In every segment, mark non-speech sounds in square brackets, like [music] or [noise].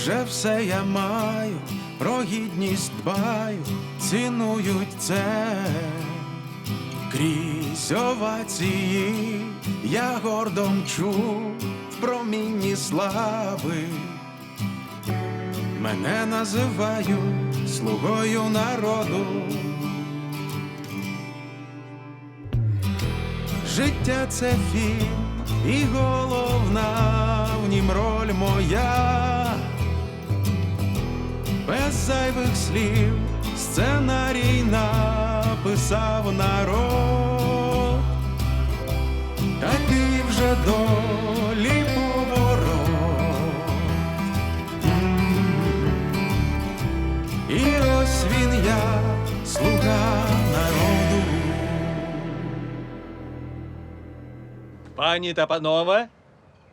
вже все я маю, про гідність дбаю, цінують це. Крізь овації я гордо мчу в промінні слави. Мене називають слугою народу. Життя це фільм, і головна в нім роль моя. Без зайвих слів сценарій написав народ. Такий вже долі поворот. І ось він я, слуга народу. Пані та панове,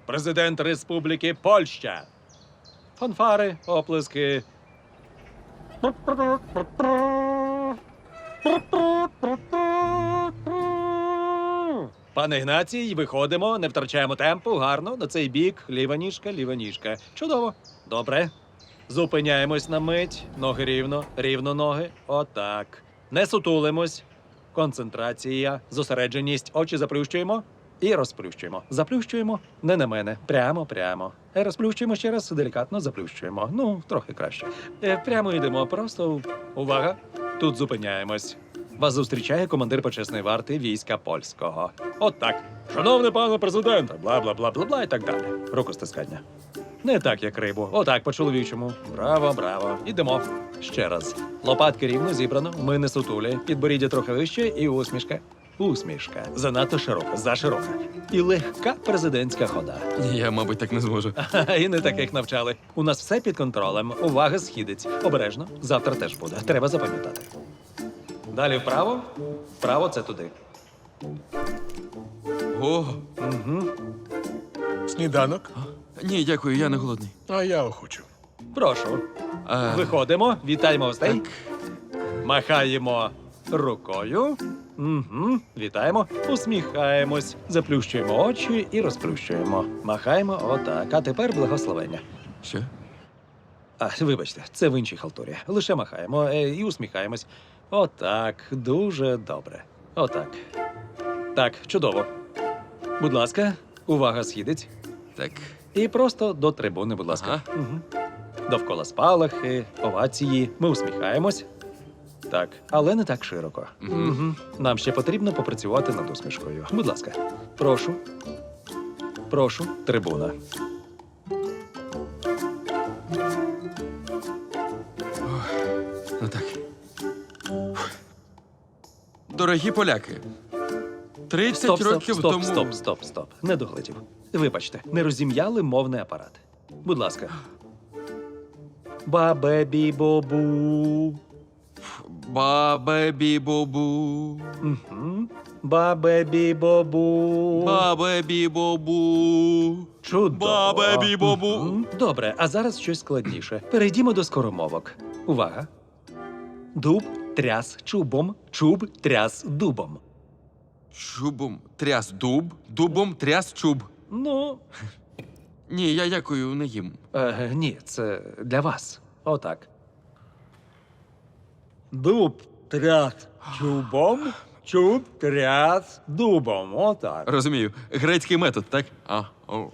президент Республіки Польща. Фанфари, оплески. Пане Ігнацій, виходимо, не втрачаємо темпу, гарно, на цей бік, ліва ніжка, ліва ніжка. Чудово. Добре. Зупиняємось на мить, ноги рівно, рівно ноги. Отак. Не сутулимось. Концентрація, зосередженість, очі заплющуємо і розплющуємо. Заплющуємо не на мене. Прямо, прямо. Е, Розплющуємо ще раз, делікатно заплющуємо. Ну, трохи краще. Е, Прямо йдемо. Просто увага. Тут зупиняємось. Вас зустрічає командир почесної варти війська польського. От так. Шановний пане президенте, бла бла бла бла бла і так далі. Рукостискання. Не так, як рибу. Отак, по-чоловічому. Браво, браво. Ідемо. Ще раз. Лопатки рівно зібрано, ми не сутулі, підборіддя трохи вище і усмішка. Усмішка. Занадто широка, заширока. І легка президентська хода. Я, мабуть, так не зможу. Ха-ха, І не таких навчали. У нас все під контролем. Увага, східець. Обережно. Завтра теж буде. Треба запам'ятати. Далі вправо. Вправо це туди. О, Угу. Сніданок? ні, дякую, я не голодний. А я охочу. Прошу. А, Виходимо, вітаємо гостей. Махаємо рукою. Угу. Вітаємо, усміхаємось, заплющуємо очі і розплющуємо. Махаємо отак. А тепер благословення. Що? А, вибачте, це в іншій халтурі. Лише махаємо е, і усміхаємось. Отак, дуже добре. Отак. Так, чудово. Будь ласка, увага, східець. Так. І просто до трибуни, будь ласка. Ага. Угу. Довкола спалахи, овації. Ми усміхаємось. Так, але не так широко. Угу. Нам ще потрібно попрацювати над усмішкою. Будь ласка, прошу. Прошу, трибуна. Ну так. Дорогі поляки. 30 Стоп, стоп, років стоп, тому. стоп, стоп, стоп. Не доглядів. Вибачте, не розім'яли мовний апарат. Будь ласка. Бабебі бобу. Бабебі бобу. Угу. Бабебі бобу. Бабебі бобу. Чудово. Бабебі бобу. Мгм. Добре, а зараз щось складніше. Перейдімо до скоромовок. Увага. Дуб тряс чубом, чуб тряс дубом. Чубом тряс дуб, дубом тряс чуб. Ну, Ні, я дякую, не їм. е, ні, це для вас. Отак. Дуб тряс чубом, чуб тряс дубом. Отак. Розумію. Грецький метод, так? А, о.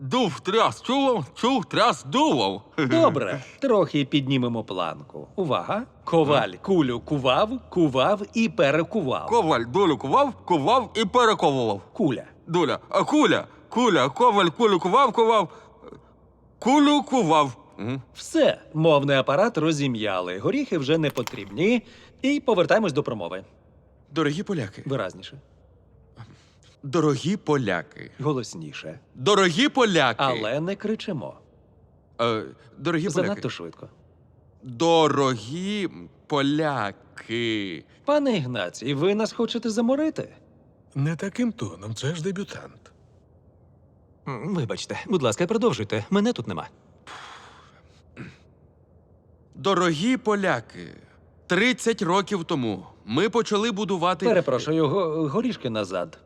Дуб тряс чубом, чуб тряс дубом. Добре, [laughs] трохи піднімемо планку. Увага. Коваль кулю кував, кував і перекував. Коваль долю кував, кував і перековував. Куля. Доля, а куля, куля, коваль кулю кував, кував, кулю кував. Угу. Все, мовний апарат розім'яли. Горіхи вже не потрібні. І повертаємось до промови. Дорогі поляки, Виразніше, дорогі поляки, голосніше. дорогі поляки. Але не кричимо. Е, дорогі поляки. Занадто швидко. Дорогі поляки. Пане Ігнацій, ви нас хочете заморити? Не таким тоном, це ж дебютант. Вибачте, будь ласка, продовжуйте. Мене тут нема. Дорогі поляки. 30 років тому ми почали будувати. Перепрошую, го- горішки назад.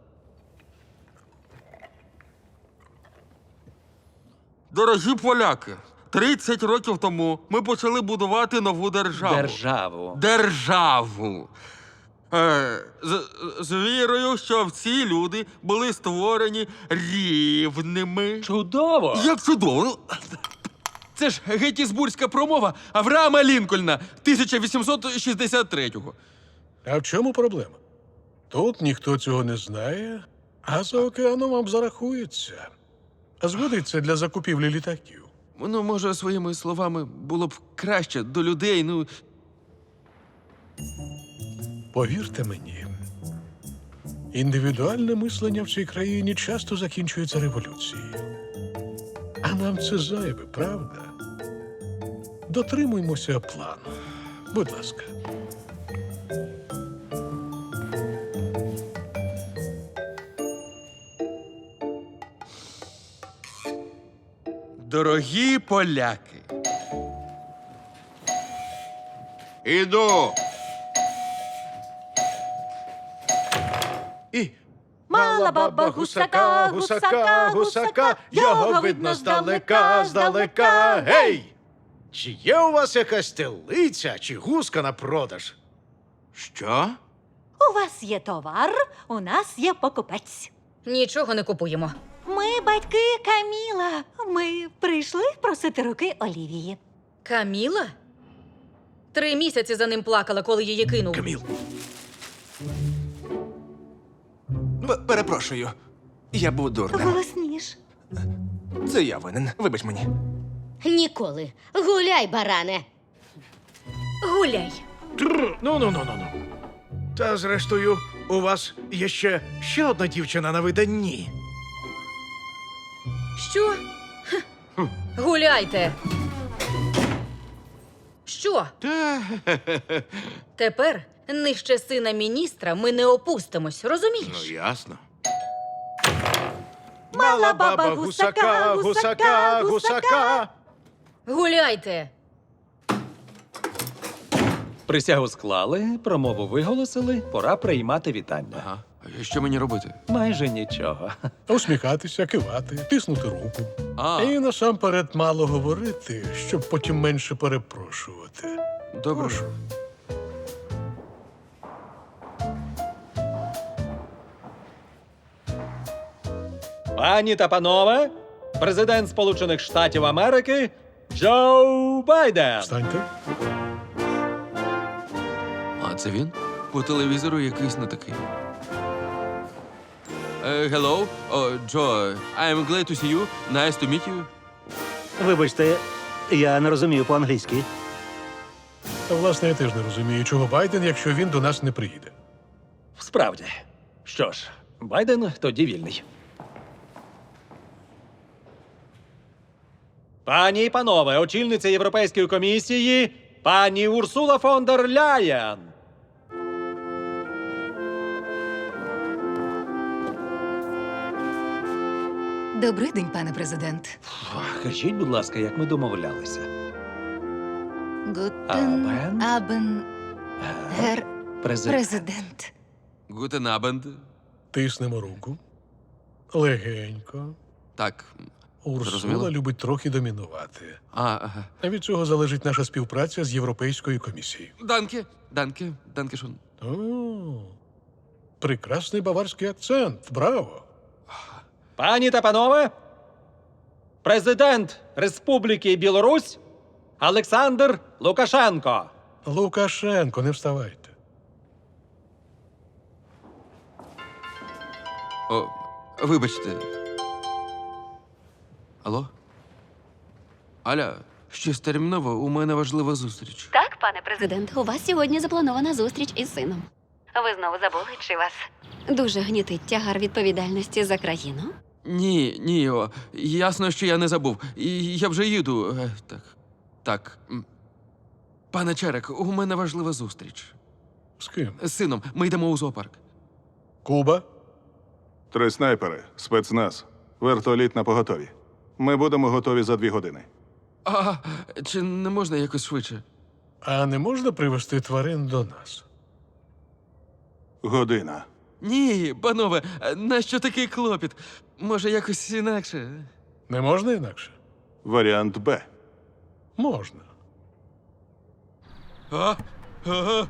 Дорогі поляки. 30 років тому ми почали будувати нову державу. Державу. Державу. Е, з, з вірою, що всі люди були створені рівними. Чудово! Як чудово! Це ж геттісбурзька промова Авраама Лінкольна 1863-го. А в чому проблема? Тут ніхто цього не знає, а за океаном вам зарахується. А згодиться для закупівлі літаків. Ну, може, своїми словами було б краще до людей, ну. Повірте мені, індивідуальне мислення в цій країні часто закінчується революцією. Нам це зайве, правда? Дотримуймося плану. Будь ласка. Дорогі поляки. Іду. І Мала баба гусака, гусака, гусака, його видно здалека, здалека. Гей! Чи є у вас якась телиця чи гуска на продаж? Що? У вас є товар, у нас є покупець. Нічого не купуємо. Ми батьки Каміла. Ми прийшли просити руки Олівії. Каміла? Три місяці за ним плакала, коли її кинув. Каміл. П- Перепрошую. Я був дурним. Голосніш. Це я винен. Вибач мені. Ніколи. Гуляй, баране. Гуляй. Ну, ну, ну, ну, ну. Та зрештою, у вас є ще ще одна дівчина на виданні. Що? Хм. Гуляйте. Що? Та [laughs] Тепер нижче сина міністра ми не опустимось, розумієш? ну ясно. Мала баба гусака, гусака, гусака. Гуляйте. Присягу склали, промову виголосили, пора приймати вітання. Ага. А Що мені робити? Майже нічого. Усміхатися, кивати, тиснути руку. А, І насамперед мало говорити, щоб потім менше перепрошувати. добре. Прошу. Пані та панове, президент Сполучених Штатів Америки Джо Байден. Встаньте. А це він? По телевізору якийсь не такий. Е, Hello, oh, Joe. I glad to see you. Nice to meet you. Вибачте, я не розумію по-англійськи. Та, власне, я теж не розумію, чого Байден, якщо він до нас не приїде. Справді. Що ж, Байден тоді вільний. Пані і панове, очільниця Європейської комісії, пані Урсула фон дер Ляєн. Добрий день, пане президент. Кажіть, будь ласка, як ми домовлялися. Гутен Абен? абен гер Президент. президент. Guten Abend. Тиснемо руку. Легенько. Так. Урсула Зрозуміло. любить трохи домінувати. А, ага. А від цього залежить наша співпраця з Європейською комісією. Данке, данке, данке шон. О, прекрасний баварський акцент. Браво! Пані та панове, президент Республіки Білорусь Олександр Лукашенко. Лукашенко, не вставайте. О, вибачте. Алло? Аля, щось терміново, у мене важлива зустріч. Так, пане президент, у вас сьогодні запланована зустріч із сином. Ви знову забули, чи вас дуже гнітить тягар відповідальності за країну? Ні, ні, о, ясно, що я не забув. І я вже їду. Е, Так. Так. Пане Черек, у мене важлива зустріч. З ким? З сином. Ми йдемо у зоопарк. Куба? Три снайпери, спецназ, вертоліт на поготові. Ми будемо готові за дві години. А, чи не можна якось швидше? А не можна привезти тварин до нас? Година. Ні, панове, нащо такий клопіт? Може, якось інакше? Не можна інакше? Варіант Б. Можна. А? А?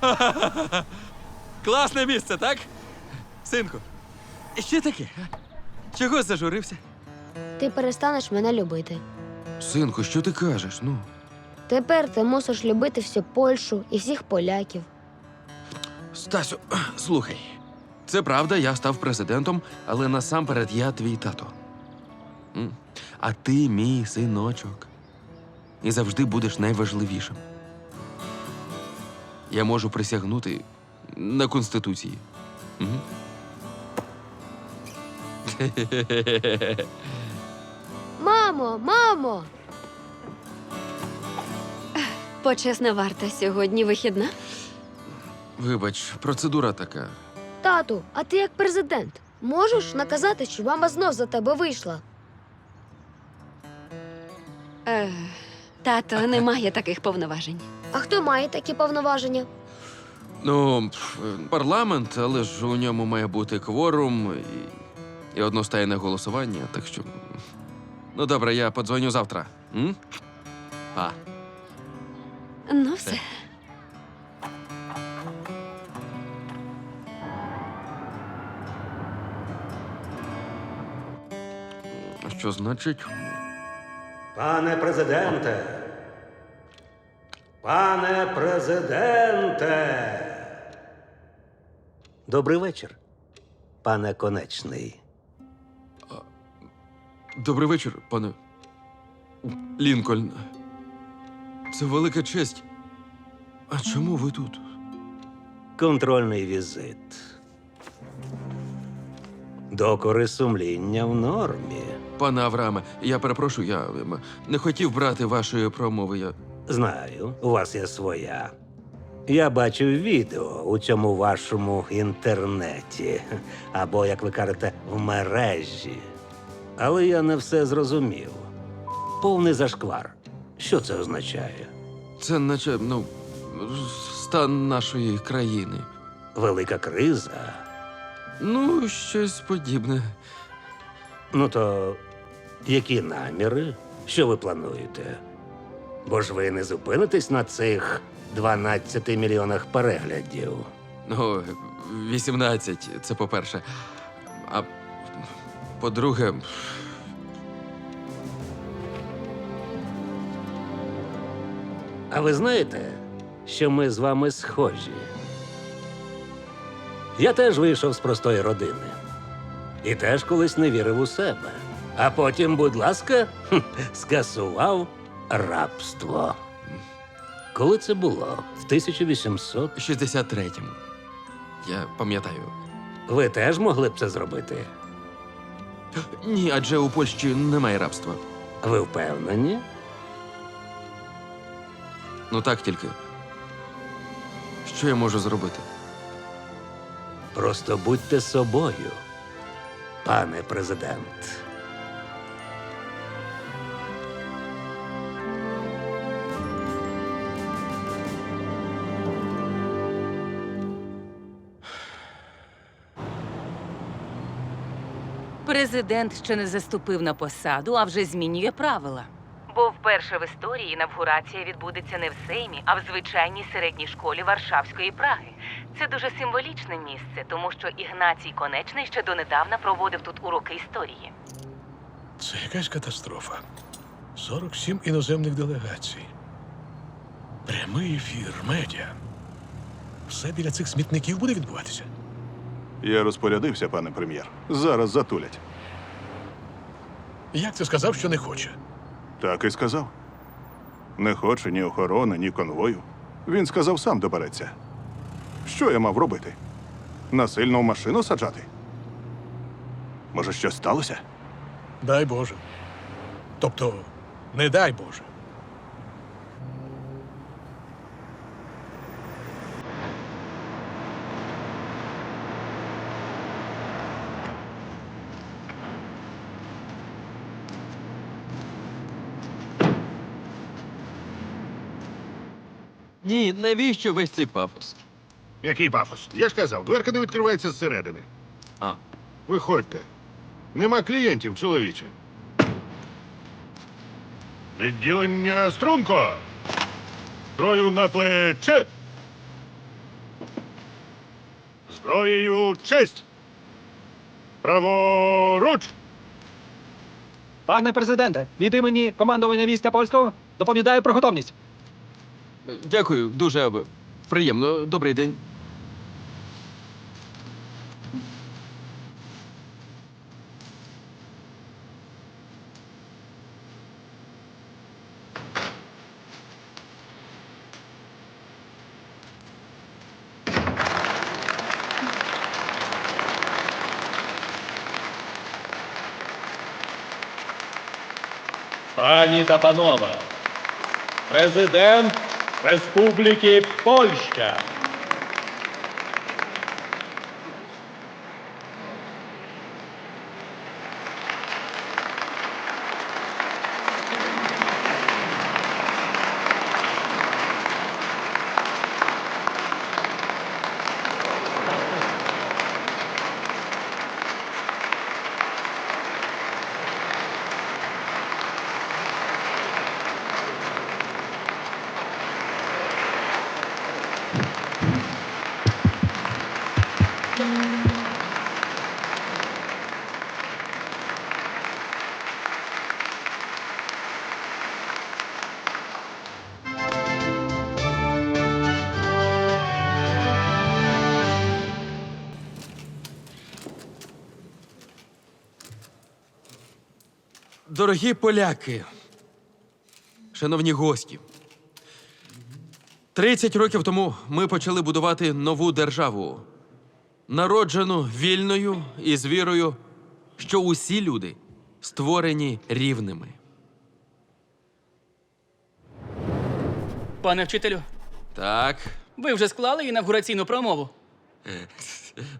А? Класне місце, так? Синку. Що таке? Чого зажурився? Ти перестанеш мене любити. Синку, що ти кажеш? Ну. Тепер ти мусиш любити всю Польщу і всіх поляків. Стасю, слухай. Це правда, я став президентом, але насамперед я твій тато. М? А ти мій синочок. І завжди будеш найважливішим. Я можу присягнути на Конституції. Мгм. Мамо, мамо. Почесна варта сьогодні вихідна. Вибач, процедура така. Тату, а ти як президент можеш наказати, що мама знов за тебе вийшла? Е, тато не має таких повноважень. А хто має такі повноваження? Ну, пф, парламент, але ж у ньому має бути кворум і, і одностайне голосування, так що. Ну, добре, я подзвоню завтра. М? А. Ну, все. Що значить? Пане президенте. Пане президенте. Добрий вечір, пане конечний. Добрий вечір, пане Лінкольн. Це велика честь. А чому ви тут? Контрольний візит. Докори сумління в нормі. Пане Аврааме, я перепрошую, я ем, не хотів брати вашої промови. Я... Знаю, у вас є своя. Я бачив відео у цьому вашому інтернеті, або, як ви кажете, в мережі. Але я не все зрозумів. Повний зашквар. Що це означає? Це наче, ну, стан нашої країни. Велика криза. Ну, щось подібне. Ну то які наміри? Що ви плануєте? Бо ж ви не зупинитесь на цих 12 мільйонах переглядів. Ну, 18, це по-перше. А по-друге, А ви знаєте, що ми з вами схожі? Я теж вийшов з простої родини. І теж колись не вірив у себе. А потім, будь ласка, хм, скасував рабство. Коли це було? В 1800? 63-му. Я пам'ятаю. Ви теж могли б це зробити? Ні, адже у Польщі немає рабства. Ви впевнені? Ну так тільки. Що я можу зробити? Просто будьте собою, пане президент. Президент ще не заступив на посаду, а вже змінює правила. Бо вперше в історії інавгурація відбудеться не в Сеймі, а в звичайній середній школі Варшавської Праги. Це дуже символічне місце, тому що Ігнацій Конечний ще донедавна проводив тут уроки історії. Це якась катастрофа. 47 іноземних делегацій. Прямий ефір, медіа. Все біля цих смітників буде відбуватися. Я розпорядився, пане прем'єр. Зараз затулять. Як це сказав, що не хоче? Так і сказав. Не хоче ні охорони, ні конвою. Він сказав, сам добереться. Що я мав робити? Насильно в машину саджати? Може, щось сталося? Дай Боже. Тобто, не дай Боже. Ні, навіщо весь цей пафос? Який пафос? Я ж казав, дверка не відкривається зсередини. А. Виходьте. Нема клієнтів, чоловіче. Відділення струнко. Зброю на плече. Зброєю честь. Праворуч. Пане президенте, від імені командування війська польського доповідаю про готовність. Дякую, дуже приємно. Добрий день. Пані та панове, президент Республіки Польща. Дорогі поляки, шановні гості. 30 років тому ми почали будувати нову державу, народжену вільною і з вірою, що усі люди створені рівними. Пане вчителю, Так, ви вже склали інавгураційну промову.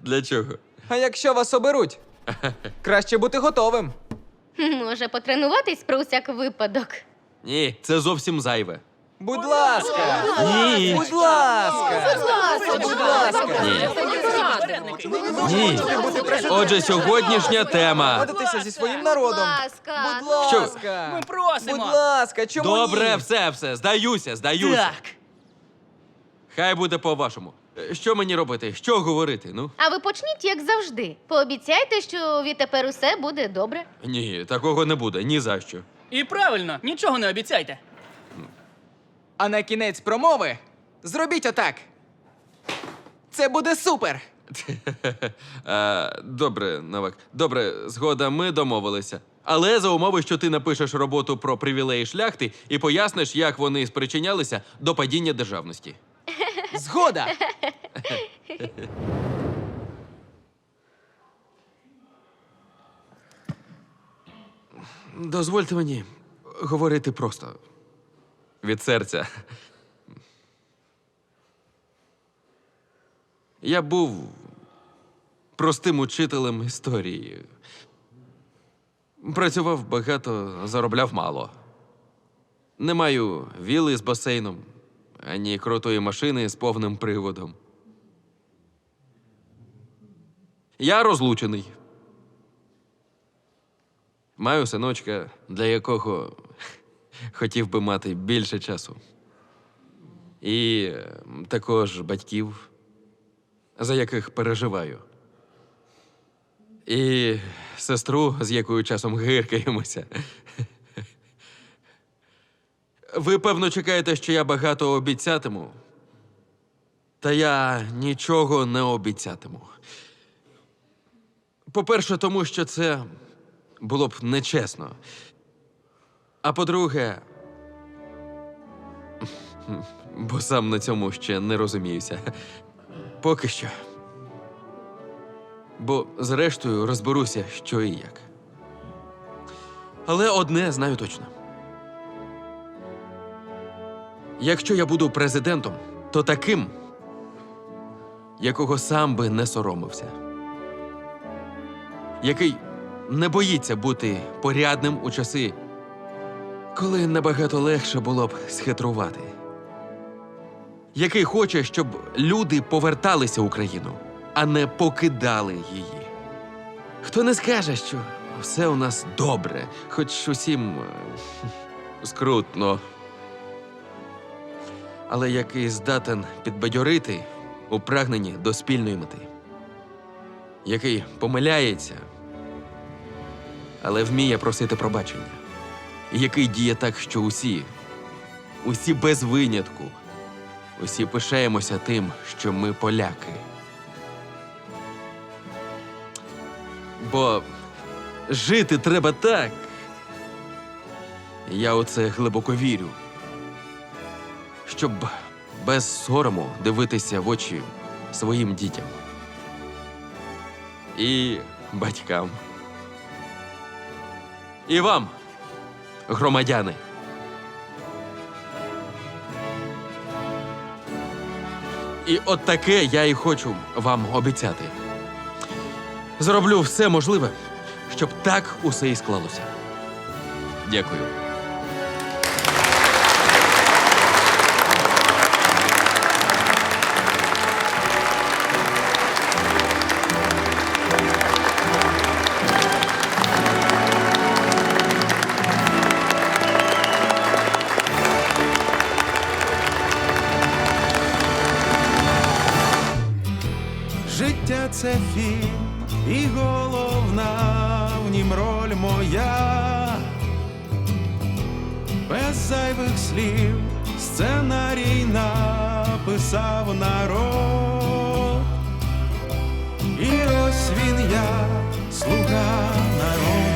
для чого? А якщо вас оберуть? [laughs] Краще бути готовим. Може, потренуватись про усяк випадок. Ні, це зовсім зайве. Будь ласка. Ні. Будь ласка. Будь ласка. Ні. Ні. Отже, сьогоднішня тема. Водитися зі своїм народом. ласка. Будь Що? ласка. Ми просимо. Будь ласка, чому Добре, все, все, здаюся, здаюся. Так. Хай буде по-вашому. Е, Що мені робити? Що говорити? Ну? А ви почніть, як завжди. Пообіцяйте, що відтепер усе буде добре. Ні, такого не буде, ні за що. І правильно, нічого не обіцяйте. А на кінець промови зробіть отак. Це буде супер. [laughs] А, добре, Новак. Добре, згода, ми домовилися. Але за умови, що ти напишеш роботу про привілеї шляхти і поясниш, як вони спричинялися до падіння державності. Згода. Дозвольте мені говорити просто. Від серця. Я був простим учителем історії. Працював багато, заробляв мало. Не маю віли з басейном, ані крутої машини з повним приводом. Я розлучений. Маю синочка, для якого [laughs] хотів би мати більше часу. І також батьків, за яких переживаю. І сестру, з якою часом гиркаємося. [laughs] Ви, певно, чекаєте, що я багато обіцятиму. Та я нічого не обіцятиму. По-перше, тому що це було б нечесно. А по-друге, [laughs] бо сам на цьому ще не розуміюся. Поки що. Бо, зрештою, розберуся, що і як. Але одне знаю точно. Якщо я буду президентом, то таким, якого сам би не соромився. Який не боїться бути порядним у часи, коли набагато легше було б схитрувати. Який хоче, щоб люди поверталися в Україну, а не покидали її. Хто не скаже, що все у нас добре, хоч усім е, скрутно. Але який здатен підбадьорити у прагненні до спільної мети. Який помиляється, але вміє просити пробачення. Який діє так, що усі, усі без винятку, усі пишаємося тим, що ми поляки. Бо жити треба так. Я у це глибоко вірю. Щоб без сорому дивитися в очі своїм дітям. І батькам. І вам, громадяни. І от таке я і хочу вам обіцяти. Зроблю все можливе, щоб так усе і склалося. Дякую. Це фільм, і головна в нім роль моя. Без зайвих слів сценарій написав народ. І ось він я, слуга народу.